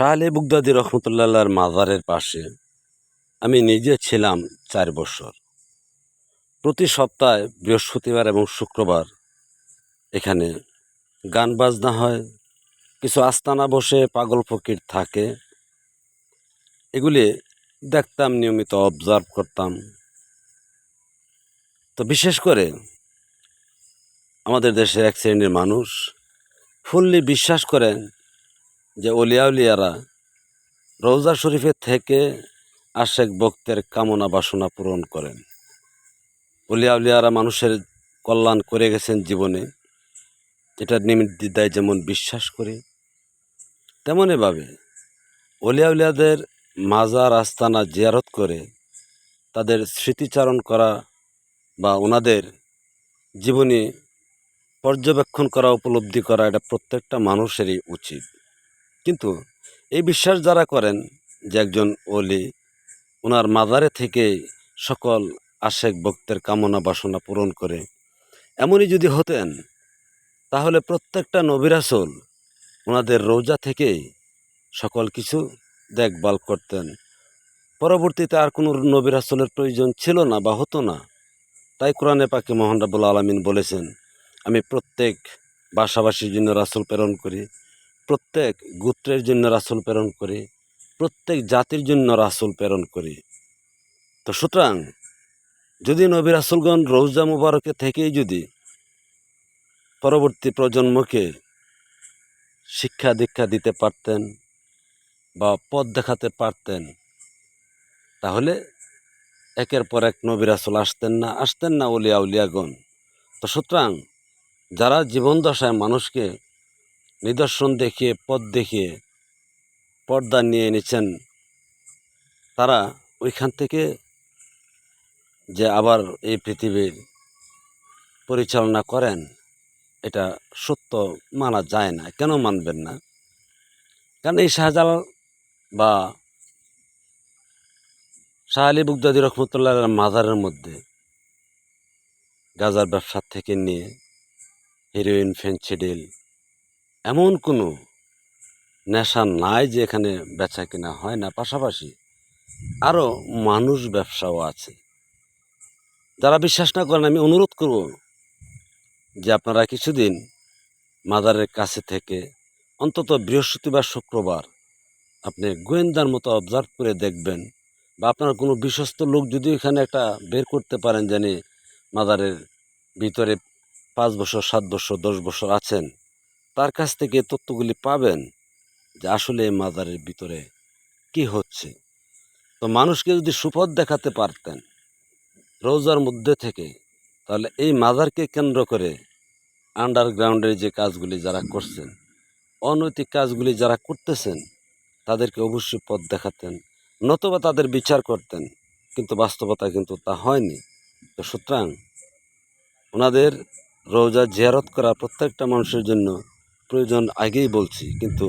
শাহ আলী বুগদাদি রহমতুল্লাহর মাজারের পাশে আমি নিজে ছিলাম চার বছর। প্রতি সপ্তাহে বৃহস্পতিবার এবং শুক্রবার এখানে গান বাজনা হয়, কিছু আস্তানা বসে পাগল ফকির থাকে। এগুলি দেখতাম, নিয়মিত অবজার্ভ করতাম। তো বিশেষ করে আমাদের দেশের এক শ্রেণির মানুষ ফুললি বিশ্বাস করেন যে অলিয়া উলিয়ারা রৌজা শরীফের থেকে আশেক ভক্তের কামনা বাসনা পূরণ করেন। অলিয়া উলিয়ারা মানুষের কল্যাণ করে গেছেন জীবনে। এটা নির্দিদায় যেমন বিশ্বাস করি তেমনইভাবে অলিয়া উলিয়াদের মাজার আস্তানা জিয়ারত করে তাদের স্মৃতিচারণ করা বা ওনাদের জীবনী পর্যবেক্ষণ করা, উপলব্ধি করা এটা প্রত্যেকটা মানুষেরই উচিত। কিন্তু এই বিশ্বাস যারা করেন যে একজন অলি ওনার মাজারে থেকে সকল আশেক ভক্তের কামনা বাসনা পূরণ করে, এমনই যদি হতেন, তাহলে প্রত্যেকটা নবিরাসল ওনাদের রোজা থেকেই সকল কিছু দেখভাল করতেন। পরবর্তীতে আর কোনো নবিরাসলের প্রয়োজন ছিল না বা হতো না। তাই কোরআনে পাকে মোহান রাবুল আলমিন বলেছেন, আমি প্রত্যেক বাসাবাসীর জন্য রাসুল প্রেরণ করি প্রত্যেক গোত্রের জন্য রাসুল প্রেরণ করি, প্রত্যেক জাতির জন্য রাসুল প্রেরণ করি। তো সুতরাং, যদি নবী রাসুলগণ রৌজা মুবারকে থেকেই যদি পরবর্তী প্রজন্মকে শিক্ষা দীক্ষা দিতে পারতেন বা পথ দেখাতে পারতেন, তাহলে একের পর এক নবী রাসুল আসতেন না আসতেন না উলিয়া উলিয়াগণ। তো সুতরাং, যারা জীবন দশায় মানুষকে নিদর্শন দেখিয়ে, পথ দেখিয়ে পর্দা নিয়ে এনেছেন। তারা ওইখান থেকে যে আবার এই পৃথিবীর পরিচালনা করেন, এটা সত্য মানা যায় না। কেন মানবেন না? কারণ এই শাহজালাল বা শাহ আলী বুগদাদি রহমতুল্লাহ মাজারের মধ্যে গাজার ব্যবসা থেকে নিয়ে হিরোইন, ফেন্সিডিল এমন কোনো নেশা নাই যে এখানে বেচা কিনা হয় না। পাশাপাশি আরও মানুষ ব্যবসাও আছে। যারা বিশ্বাস না করেন, আমি অনুরোধ করব যে আপনারা কিছুদিন মাদারের কাছে থেকে অন্তত বৃহস্পতিবার, শুক্রবার আপনি গোয়েন্দার মতো অবজার্ভ করে দেখবেন বা আপনার কোনো বিশ্বস্ত লোক যদি এখানে একটা বের করতে পারেন, জানি মাদারের ভিতরে পাঁচ বছর, সাত বছর, দশ বছর আছেন তার কাছ থেকে তথ্যগুলি পাবেন যে আসলে এই মাজারের ভিতরে কি হচ্ছে। তো মানুষকে যদি সুপথ দেখাতে পারতেন রোজার মধ্যে থেকে, তাহলে এই মাজারকে কেন্দ্র করে আন্ডারগ্রাউন্ডের যে কাজগুলি যারা করছেন, অনৈতিক কাজগুলি যারা করতেছেন, তাদেরকে অবশ্যই পথ দেখাতেন, নতুবা তাদের বিচার করতেন, কিন্তু বাস্তবতা কিন্তু তা হয়নি। তো সুতরাং ওনাদের রোজা জিয়ারত করা প্রত্যেকটা মানুষের জন্য প্রয়োজন আগেই বলছি কিন্তু